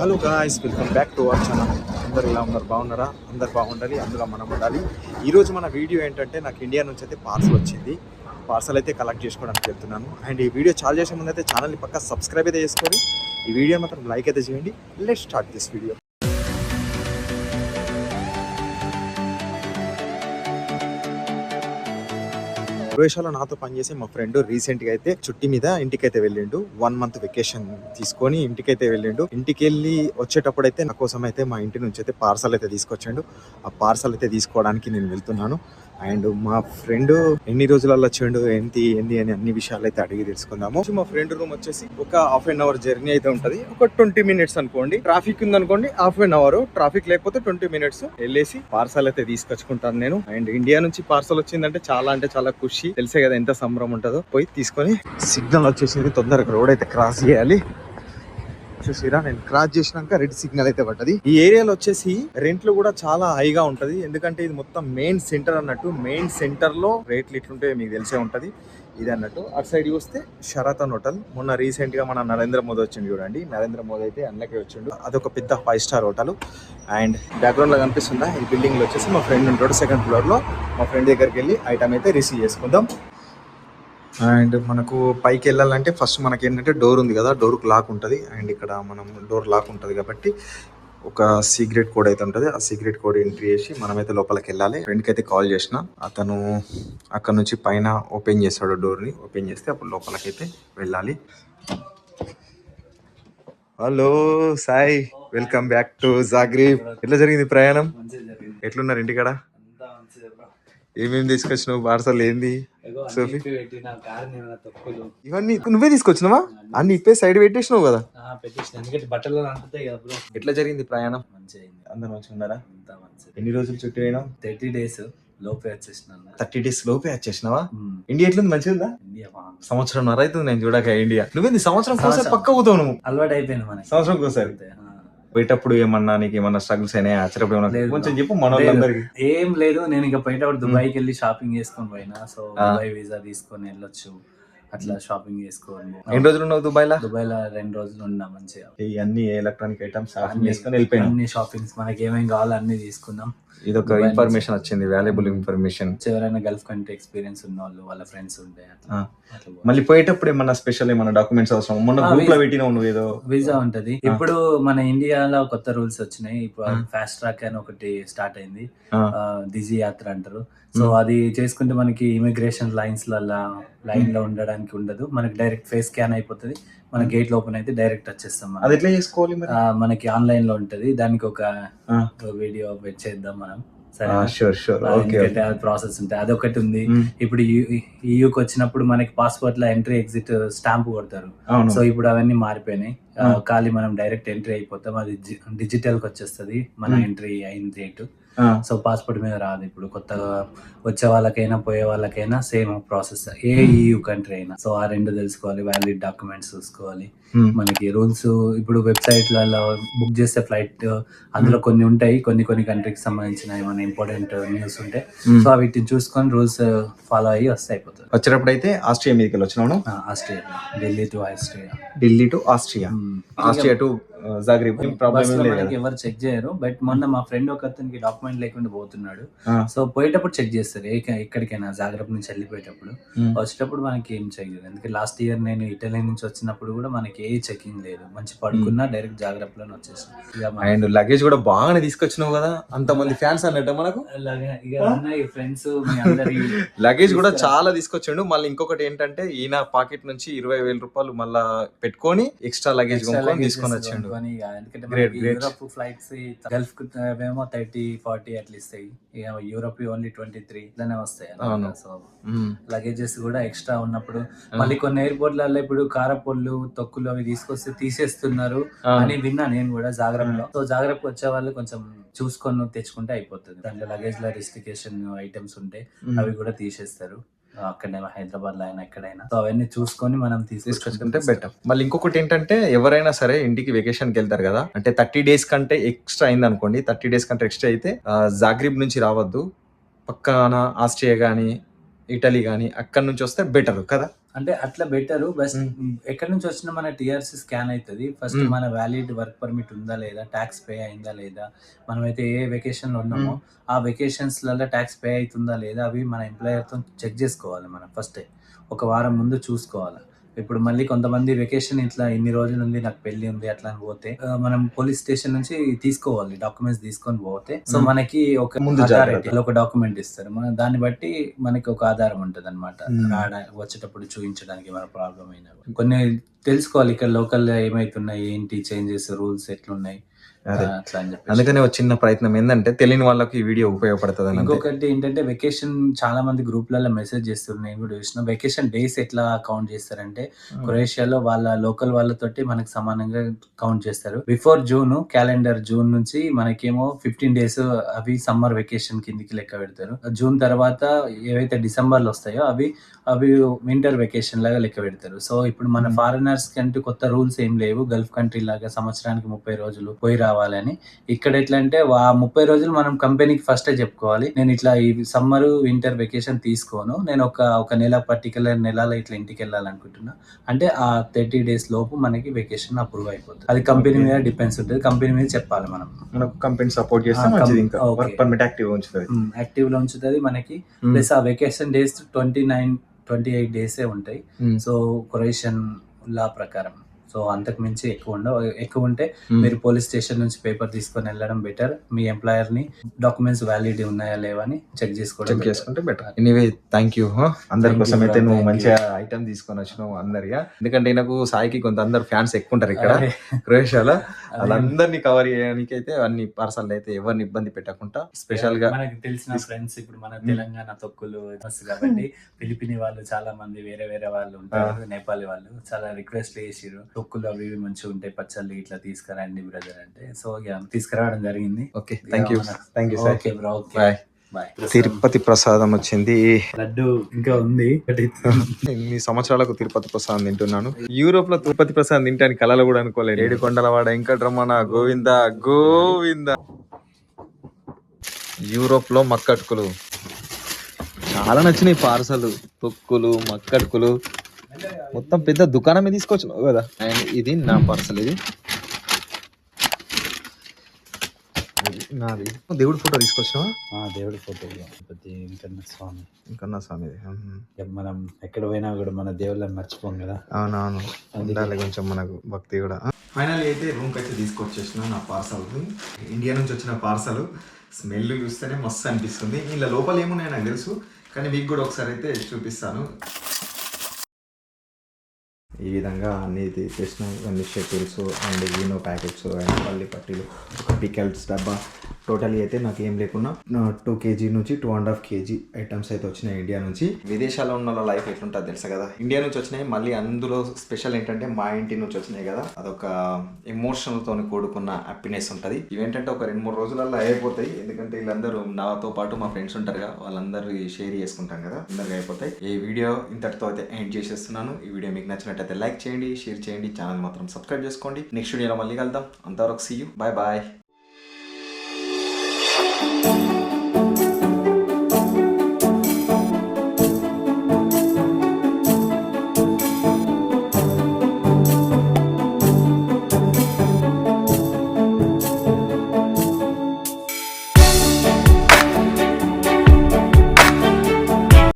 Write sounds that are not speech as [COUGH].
Hello guys welcome back to our channel అందరు ఇలా ఉన్నారు? బాగున్నారా? అందరు బాగుండాలి అందులో మనం ఉండాలి. ఈరోజు మన వీడియో ఏంటంటే నాకు ఇండియా నుంచి అయితే పార్సల్ వచ్చింది. పార్సల్ అయితే కలెక్ట్ చేసుకోవడానికి వెళ్తున్నాను. అండ్ ఈ వీడియో చాలా చేసే ముందు అయితే ఛానల్ని పక్క సబ్స్క్రైబ్ అయితే చేసుకోండి. ఈ వీడియో మాత్రం లైక్ అయితే చేయండి. లెట్ స్టార్ట్ దిస్ వీడియో క్రొయేషియాలో నాతో పనిచేసే మా ఫ్రెండ్ రీసెంట్గా అయితే చుట్టి మీద ఇంటికైతే వెళ్ళిండు. వన్ మంత్ వెకేషన్ తీసుకొని ఇంటికైతే వెళ్ళిండు. ఇంటికి వెళ్ళి వచ్చేటప్పుడు అయితే నా కోసం అయితే మా ఇంటి నుంచి అయితే పార్సల్ అయితే తీసుకొచ్చాడు. ఆ పార్సల్ అయితే తీసుకోవడానికి నేను వెళ్తున్నాను. అండ్ మా ఫ్రెండ్ ఎన్ని రోజులలో వచ్చిండు ఏంటి ఏంటి అని అన్ని విషయాలు అయితే అడిగి తెలుసుకుందాము. మా ఫ్రెండ్ రూమ్ వచ్చేసి ఒక హాఫ్ అన్ అవర్ జర్నీ అయితే ఉంటది. ఒక ట్వంటీ మినిట్స్ అనుకోండి. ట్రాఫిక్ ఉంది అనుకోండి హాఫ్ అన్ అవర్. ట్రాఫిక్ లేకపోతే ట్వంటీ మినిట్స్ వెళ్ళేసి పార్సల్ అయితే తీసుకొచ్చుకుంటాను నేను. అండ్ ఇండియా నుంచి పార్సల్ వచ్చిందంటే చాలా అంటే చాలా ఖుషి. తెలిసే కదా ఎంత సంబరం ఉంటుందో. పోయి తీసుకొని సిగ్నల్ వచ్చేసింది తొందరగా రోడ్ అయితే క్రాస్ చేయాలి. చూసిరా నేను క్రాస్ చేసినాక రెడ్ సిగ్నల్ అయితే పడ్డది. ఈ ఏరియాలో వచ్చేసి రెంట్లు కూడా చాలా హైగా ఉంటది. ఎందుకంటే ఇది మొత్తం మెయిన్ సెంటర్ అన్నట్టు మెయిన్ సెంటర్లో రేట్లు ఇట్లుంటే మీకు తెలిసే ఉంటది. ఇది అన్నట్టు. అటు సైడ్ చూస్తే షరాతన్ హోటల్ మొన్న రీసెంట్గా మన నరేంద్ర మోదీ వచ్చిండు చూడండి. నరేంద్ర మోదీ అయితే అన్నకే వచ్చిండు. అదొక పెద్ద ఫైవ్ స్టార్ హోటల్ అండ్ బ్యాక్గ్రౌండ్లో కనిపిస్తుందా ఈ బిల్డింగ్లో వచ్చేసి మా ఫ్రెండ్ ఉంటాడు సెకండ్ ఫ్లోర్లో. మా ఫ్రెండ్ దగ్గరికి వెళ్ళి ఐటమ్ అయితే రిసీవ్ చేసుకుందాం. అండ్ మనకు పైకి వెళ్ళాలంటే ఫస్ట్ మనకి ఏంటంటే డోర్ ఉంది కదా డోర్కి లాక్ ఉంటుంది. అండ్ ఇక్కడ మనం డోర్ లాక్ ఉంటుంది కాబట్టి ఒక సీక్రెట్ కోడ్ అయితే ఉంటుంది. ఆ సీక్రెట్ కోడ్ ఎంట్రీ చేసి మనమైతే లోపలికి వెళ్ళాలి. ఫ్రెండ్కి అయితే కాల్ చేసిన. అతను అక్కడ నుంచి పైన ఓపెన్ చేస్తాడు డోర్ని. ఓపెన్ చేస్తే అప్పుడు లోపలికి అయితే వెళ్ళాలి. Hello Sai. Welcome back to Zagreb ఎట్లా జరిగింది ప్రయాణం? ఎట్లున్నారు ఇంటికాడ? ఏమేమి తీసుకొచ్చినావు? పార్సల్ ఏంది? సోఫీ? ఇవన్నీ నువ్వే తీసుకొచ్చినావా? అన్ని. ఇప్పే సైడ్ పెట్టేసినావు కదా? ఆ, పెట్టేసిన. ఎందుకంటే బట్టలు ఎట్లా జరిగింది ప్రయాణం? మంచిగా అందరు మంచిగా ఉన్నారా? ఎన్ని రోజులు చుట్టూ అయినా థర్టీ డేస్ లోపే వచ్చేసినాను థర్టీ డేస్ లోపే వచ్చేసినావా? ఇండియా ఎట్లుంది? మంచిగా ఉందా? సంవత్సరం నర అవుతుంది నేను చూడక ఇండియా. నువ్వేంది? సంవత్సరం కోసం. పక్క పోతావు నువ్వు? అలవాటు అయిపోయింది మనకి. సంవత్సరం ఆ. పోయేటప్పుడు ఏమన్నా నీకు ఏమన్నా స్ట్రగుల్స్ ఏమన్నా లేదు. కొంచెం చెప్పు మన ఏం లేదు. నేను ఇక పోయేటప్పుడు దుబాయ్కి వెళ్ళి షాపింగ్ చేసుకొని పోయినా. సో. దుబాయ్ వీసా తీసుకొని వెళ్ళొచ్చు. అట్లా షాపింగ్ చేసుకొని ఎన్ని రోజులు ఉన్నావు దుబాయ్ లా దుబాయ్లో రెండు రోజులు ఉన్నా మంచిగా. ఈ అన్ని ఎలక్ట్రానిక్ ఐటమ్స్ షాపింగ్ చేసుకొని అన్ని షాపింగ్స్ మనకి ఏమేమి కావాలో అన్ని తీసుకున్నాం ఇది ఒక ఇన్ఫర్మేషన్ వచ్చింది వాల్యుబుల్ ఇన్ఫర్మేషన్. ఎవరైనా గల్ఫ్ కంట్రీ ఎక్స్పీరియన్స్ ఉన్న వాళ్ళు వాళ్ళ ఫ్రెండ్స్ ఉంటే. మళ్ళీ పోయేటప్పుడు ఏమన్నా స్పెషల్ ఏమన్నా డాక్యుమెంట్స్ అవసరం? మొన్న గ్రూప్లో వీసా. పెట్టినావు నువ్వు ఏదో. వీసా ఉంటది. ఇప్పుడు మన ఇండియాలో కొత్త రూల్స్ వచ్చినాయి. ఇప్పుడు. ఫాస్ట్ ట్రాక్ అని ఒకటి స్టార్ట్ అయింది. దిజీ యాత్ర అంటారు. సో అది చేసుకుంటే మనకి ఇమిగ్రేషన్ లైన్స్లలో లైన్లో ఉండడానికి ఉండదు. మనకి డైరెక్ట్ ఫేస్ స్కాన్ అయిపోతుంది. మన గేట్ ఓపెన్ అయితే డైరెక్ట్ వచ్చేస్తాం. అది ఎట్లా చేసుకోవాలి మనకి ఆన్లైన్లో ఉంటది. దానికి ఒక. వీడియో చేద్దాం మనం. సరే ప్రాసెస్ ఉంటాయి అదొకటి ఉంది. ఇప్పుడు యూకి వచ్చినప్పుడు మనకి పాస్పోర్ట్లో ఎంట్రీ ఎగ్జిట్ స్టాంప్ కొడతారు. సో ఇప్పుడు అవన్నీ మారిపోయినాయి. Hmm. ఖాళీ మనం డైరెక్ట్ ఎంట్రీ అయిపోతాం. అది డిజిటల్కి వచ్చేస్తుంది. మన. ఎంట్రీ అయిన డేట్ సో పాస్పోర్ట్ మీద రాదు ఇప్పుడు. కొత్తగా వచ్చే వాళ్ళకైనా పోయే వాళ్ళకైనా సేమ్ ప్రాసెస్. ఏ EU కంట్రీ అయినా. సో ఆ రెండు తెలుసుకోవాలి. వ్యాలిడ్ డాక్యుమెంట్స్ చూసుకోవాలి. మనకి రూల్స్ ఇప్పుడు వెబ్సైట్లలో బుక్ చేస్తే ఫ్లైట్ అందులో కొన్ని ఉంటాయి. కొన్ని కొన్ని కంట్రీకి సంబంధించిన ఏమైనా ఇంపార్టెంట్ న్యూస్ ఉంటే. ఉమ్. సో వీటిని చూసుకొని రూల్స్ ఫాలో అయ్యి వస్తే అయిపోతుంది. వచ్చేటప్పుడు అయితే ఆస్ట్రియా మీదకి వెళ్ళి వచ్చినాను ఆ, Australia Delhi to Australia Delhi to Austria. Austria to కదా ఎవరు చెక్ చేయరు. బట్ మొన్న మా ఫ్రెండ్ ఒక అతనికి డాక్యుమెంట్ లేకుండా పోతున్నాడు. సో పోయేటప్పుడు చెక్ చేస్తారు. ఎక్కడికైనా జాగ్రత్త నుంచి వెళ్ళిపోయేటప్పుడు. వచ్చేటప్పుడు మనకి ఏం చెక్ చేయదు ఎందుకంటే లాస్ట్ ఇయర్ నేను ఇటలీ నుంచి వచ్చినప్పుడు కూడా మనకి ఏ చెకింగ్ లేదు. మంచి పడుకున్నా డైరెక్ట్ జాగ్రత్తలోనే వచ్చేసాం. అండ్ లగేజ్ కూడా బాగానే తీసుకొచ్చినావు కదా? అంత మంది ఫ్యాన్స్ అన్నట్టు మనకు? ఫ్రెండ్స్ లగేజ్ [LAUGHS] కూడా చాలా తీసుకొచ్చిండు. మళ్ళీ ఇంకొకటి ఏంటంటే ఈయన పాకెట్ నుంచి ఇరవై వేల రూపాయలు మళ్ళా పెట్టుకొని ఎక్స్ట్రా లగేజ్ తీసుకొని వచ్చిండు. ఎందుకంటే మనకి. యూరోప్ ఫ్లైట్స్ గల్ఫ్ ఏమో థర్టీ ఫార్టీ అట్లా ఇస్తాయి ఇక యూరోప్ ఓన్లీ ట్వంటీ త్రీ ఇట్లానే వస్తాయి. సో లగేజెస్ కూడా ఎక్స్ట్రా ఉన్నప్పుడు మళ్ళీ కొన్ని ఎయిర్పోర్ట్లలో ఇప్పుడు కారపొళ్ళు తొక్కులు అవి తీసుకొస్తే తీసేస్తున్నారు అని విన్నా నేను కూడా జాగ్రత్తలో. సో జాగ్రత్త వచ్చే వాళ్ళు కొంచెం చూసుకొని తెచ్చుకుంటే అయిపోతుంది. దాంట్లో లగేజ్లో రిస్టికేషన్ ఐటమ్స్ ఉంటే ఉమ్. అవి కూడా తీసేస్తారు. అక్కడనే హైదరాబాద్లో అయినా ఎక్కడైనా. సో అవన్నీ చూసుకొని మనం తీసుకొచ్చుకుంటే బెటర్ మళ్ళీ ఇంకొకటి ఏంటంటే ఎవరైనా సరే ఇంటికి వెకేషన్కి వెళ్తారు కదా అంటే థర్టీ డేస్ కంటే ఎక్స్ట్రా అయింది అనుకోండి థర్టీ డేస్ కంటే ఎక్స్ట్రా అయితే జాగ్రిబ్ నుంచి రావద్దు పక్కన ఆస్ట్రియా కానీ ఇటలీ కానీ అక్కడ నుంచి వస్తే బెటర్ కదా. అంటే అట్లా బెటర్. బస్. ఎక్కడి నుంచి వచ్చినా మన టిఆర్సి స్కాన్ అవుతుంది ఫస్ట్. మన వ్యాలిడ్ వర్క్ పర్మిట్ ఉందా లేదా? ట్యాక్స్ పే అయిందా లేదా? మనమైతే ఏ వెకేషన్లో ఉన్నామో. ఆ వెకేషన్స్లలో ట్యాక్స్ పే అవుతుందా లేదా అవి మన ఎంప్లాయర్తో చెక్ చేసుకోవాలి మనం ఫస్ట్ ఒక వారం ముందు చూసుకోవాలి? ఇప్పుడు మళ్ళీ కొంతమంది వెకేషన్ ఇట్లా ఇన్ని రోజులు ఉంది నాకు పెళ్ళి ఉంది అట్లా అని పోతే మనం పోలీస్ స్టేషన్ నుంచి తీసుకోవాలి డాక్యుమెంట్స్ తీసుకొని పోతే సో. మనకి ఒక ముందు. ఒక డాక్యుమెంట్ ఇస్తారు మన దాన్ని బట్టి మనకి ఒక ఆధారం ఉంటది అనమాట. వచ్చేటప్పుడు చూపించడానికి మన ప్రాబ్లం అయినా కొన్ని తెలుసుకోవాలి ఇక్కడ లోకల్ ఏమైతున్నాయి ఏంటి చేంజెస్ రూల్స్ ఎట్లున్నాయి అందుకనే ఒక చిన్న ప్రయత్నం. ఏంటంటే తెలియని వాళ్ళకి ఈ వీడియో ఉపయోగపడుతుంది. ఇంకొకటి ఏంటంటే వెకేషన్ చాలా మంది గ్రూప్లలో మెసేజ్ చేస్తున్నారు. నేను కూడా చూసిన వెకేషన్ డేస్ ఎట్లా కౌంట్ చేస్తారంటే క్రొయేషియాలో వాళ్ళ లోకల్ వాళ్ళతోటి మనకి సమానంగా కౌంట్ చేస్తారు. బిఫోర్ జూన్ క్యాలెండర్ జూన్ నుంచి మనకేమో ఫిఫ్టీన్ డేస్ అవి సమ్మర్ వెకేషన్ కిందికి లెక్క పెడతారు. జూన్ తర్వాత ఏవైతే డిసెంబర్లో వస్తాయో అవి అవి వింటర్ వెకేషన్ లాగా లెక్క పెడతారు. సో ఇప్పుడు మన. ఫారినర్స్ కంటే కొత్త రూల్స్ ఏం లేవు. గల్ఫ్ కంట్రీ లాగా సంవత్సరానికి ముప్పై రోజులు పోయి రావాలని ఇక్కడ ఎట్లా అంటే ఆ ముప్పై రోజులు మనం కంపెనీకి ఫస్టే చెప్పుకోవాలి. నేను ఇట్లా ఈ సమ్మర్ వింటర్ వెకేషన్ తీసుకోను. నేను ఒక ఒక నెల పర్టికులర్ నెలలో ఇట్లా ఇంటికి వెళ్ళాలనుకుంటున్నా అంటే ఆ థర్టీ డేస్ లోపు మనకి వెకేషన్ అప్రూవ్ అయిపోతుంది. అది కంపెనీ మీద డిపెండ్స్ ఉంటుంది. కంపెనీ మీద చెప్పాలి మనం. మనకు కంపెనీ సపోర్ట్ చేస్తే యాక్టివ్ ఉంచుతుంది యాక్టివ్లో ఉంచుతుంది మనకి. ప్లస్ ఆ vacation days twenty nine twenty eight డేసే ఉంటాయి. సో కొరేషన్ లా ప్రకారం. సో అంతకు మించి ఎక్కువ ఉండవు ఎక్కువ ఉంటే. మీరు పోలీస్ స్టేషన్ నుంచి పేపర్ తీసుకొని వెళ్ళడం బెటర్ మీ ఎంప్లాయర్ని డాక్యుమెంట్స్ వ్యాలిడ్ ఉన్నాయా లేవా అని చెక్ చేసుకోవడం చెక్. చేసుకుంటే బెటర్ ఎనీవే థ్యాంక్ యూ అందరి కోసం అయితే. నువ్వు మంచిగా ఐటమ్ తీసుకొని వచ్చినావు అందరిగా ఎందుకంటే నాకు సాయికి కొంత అందరు ఫ్యాన్స్ ఎక్కువ ఉంటారు ఇక్కడ. క్రొయేషియాలో. వాళ్ళందరినీ కవర్ చేయడానికి అయితే అన్ని పార్సల్ అయితే ఎవరిని ఇబ్బంది పెట్టకుండా స్పెషల్గా మనకి తెలిసిన ఫ్రెండ్స్ ఇప్పుడు మన. తెలంగాణ తొక్కులు కాబట్టి ఫిలిపిని వాళ్ళు చాలా మంది వేరే వేరే వాళ్ళు ఉంటారు నేపాలి వాళ్ళు చాలా రిక్వెస్ట్ చేసిరు తొక్కులు అవి ఇవి మంచిగా ఉంటాయి పచ్చళ్ళు ఇట్లా తీసుకురండి బ్రదర్ అంటే. సో ఇక తీసుకురావడం జరిగింది. Okay thank you thank you okay bro okay bye Tirupati prasadam వచ్చింది. లడ్డు ఇంకా ఉంది. [LAUGHS] ఇన్ని సంవత్సరాలకు తిరుపతి ప్రసాదం తింటున్నాను. యూరోప్లో తిరుపతి ప్రసాదం తింటాను కళలు కూడా అనుకోలేదు. ఏడు కొండలవాడ వెంకటరమణ గోవింద గోవింద. యూరోప్లో మక్కటుకులు. చాలా నచ్చినాయి పార్సల్. తొక్కులు మక్కటుకులు. మొత్తం పెద్ద దుకాణమే తీసుకొచ్చినావు కదా? అండ్ ఇది నా పార్సల్ ఇది. ఇది నాది. దేవుడి ఫోటో తీసుకొచ్చినావా? ఆ, దేవుడి ఫోటో గణపతి వెంకన్న స్వామి. ఇంకా నా స్వామిది మ్మ్. ఇక మనం ఎక్కడ పోయినా కూడా మన దేవుళ్ళని మర్చిపోం కదా. అవునవును. ఉండాలి కొంచెం మనకు భక్తి కూడా. ఫైనల్ అయితే రూమ్కి అయితే తీసుకొచ్చేసిన నా పార్సల్ ఇండియా నుంచి వచ్చిన పార్సల్ స్మెల్ చూస్తేనే మస్తు అనిపిస్తుంది. ఇలా లోపల ఏమున్నాయో నాకు తెలుసు. కానీ మీకు కూడా ఒకసారి అయితే చూపిస్తాను. ఈ విధంగా అన్ని తెచ్చిన అన్ని shuttles and Eno packets and పల్లి పట్టీలు ఒక పికల్స్ డబ్బా టోటల్ అయితే నాకు ఏం లేకున్నా టూ కేజీ నుంచి two and half KG items అయితే వచ్చినాయి ఇండియా నుంచి. విదేశాల్లో ఉన్న లైఫ్ ఎట్లుంటుంది తెలుసా కదా? ఇండియా నుంచి వచ్చినాయి మళ్ళీ అందులో స్పెషల్ ఏంటంటే మా ఇంటి నుంచి వచ్చినాయి కదా. అదొక ఎమోషనల్ తోని కూడుకున్న హ్యాపీనెస్ ఉంటుంది. ఇవేంటంటే ఒక రెండు మూడు రోజులలో అయిపోతాయి. ఎందుకంటే వీళ్ళందరూ నాతో పాటు మా ఫ్రెండ్స్ ఉంటారు కదా వాళ్ళందరూ షేర్ చేసుకుంటాం కదా. అందరికీ అయిపోతాయి. ఈ వీడియో ఇంతటితో అయితే ఎండ్ చేసేస్తున్నాను. ఈ వీడియో మీకు నచ్చినట్టయితే లైక్ చేయండి షేర్ చేయండి. ఛానల్ మాత్రం సబ్స్క్రైబ్ చేసుకోండి. నెక్స్ట్ వీడియోలో మళ్ళీ కలుద్దాం. అంతవరకు సీ యూ బాయ్ బాయ్